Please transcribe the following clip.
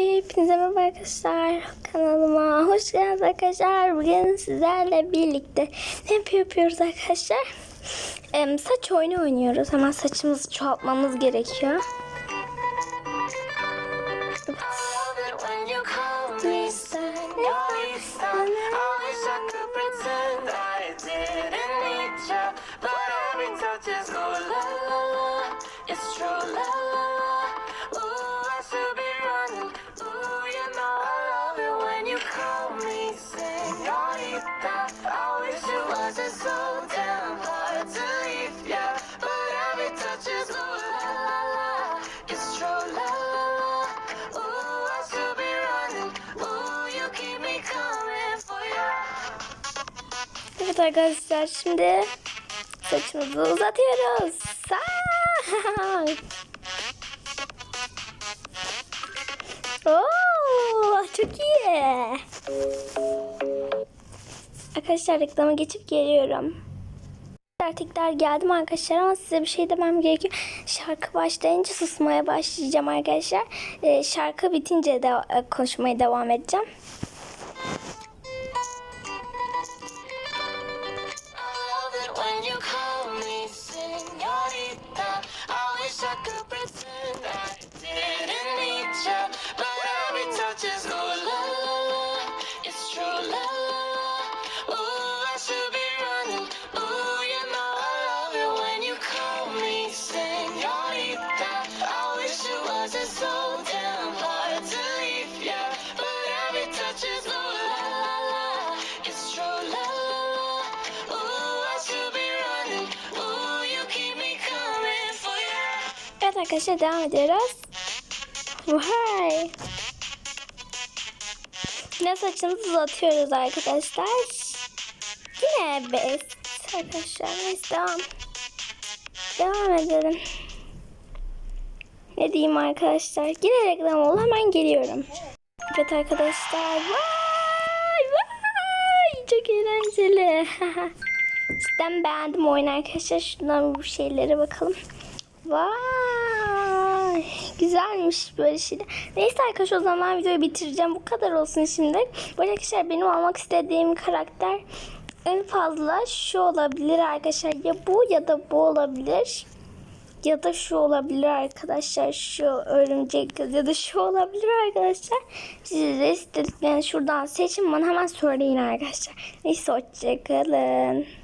Hepinize merhaba arkadaşlar. Kanalıma hoş geldiniz arkadaşlar. Bugün sizlerle birlikte ne yapıyoruz arkadaşlar? Em, saç oyunu oynuyoruz. Hemen saçımızı çoğaltmamız gerekiyor. Evet. When you Evet arkadaşlar şimdi saçımızı uzatıyoruz. Sağ. Arkadaşlar reklama geçip geliyorum. Tekrar geldim arkadaşlar ama size bir şey demem gerekiyor. Şarkı başlayınca susmaya başlayacağım arkadaşlar. Ee, şarkı bitince de e, konuşmaya devam edeceğim. I love it when you call me arkadaşlar devam ediyoruz. Vay. Yine saçımızı uzatıyoruz arkadaşlar. Yine best arkadaşlar. Neyse devam. Devam edelim. Ne diyeyim arkadaşlar. Yine reklam oldu. Hemen geliyorum. Evet arkadaşlar. Vay vay. Çok eğlenceli. Cidden beğendim oyunu arkadaşlar. Şuradan bu şeylere bakalım. Vay güzelmiş böyle şeyler. Neyse arkadaşlar o zaman videoyu bitireceğim. Bu kadar olsun şimdi. Bu arkadaşlar benim almak istediğim karakter en fazla şu olabilir arkadaşlar. Ya bu ya da bu olabilir. Ya da şu olabilir arkadaşlar. Şu örümcek kız ya da şu olabilir arkadaşlar. Siz de istediklerinizi şuradan seçin bana hemen söyleyin arkadaşlar. Neyse hoşçakalın.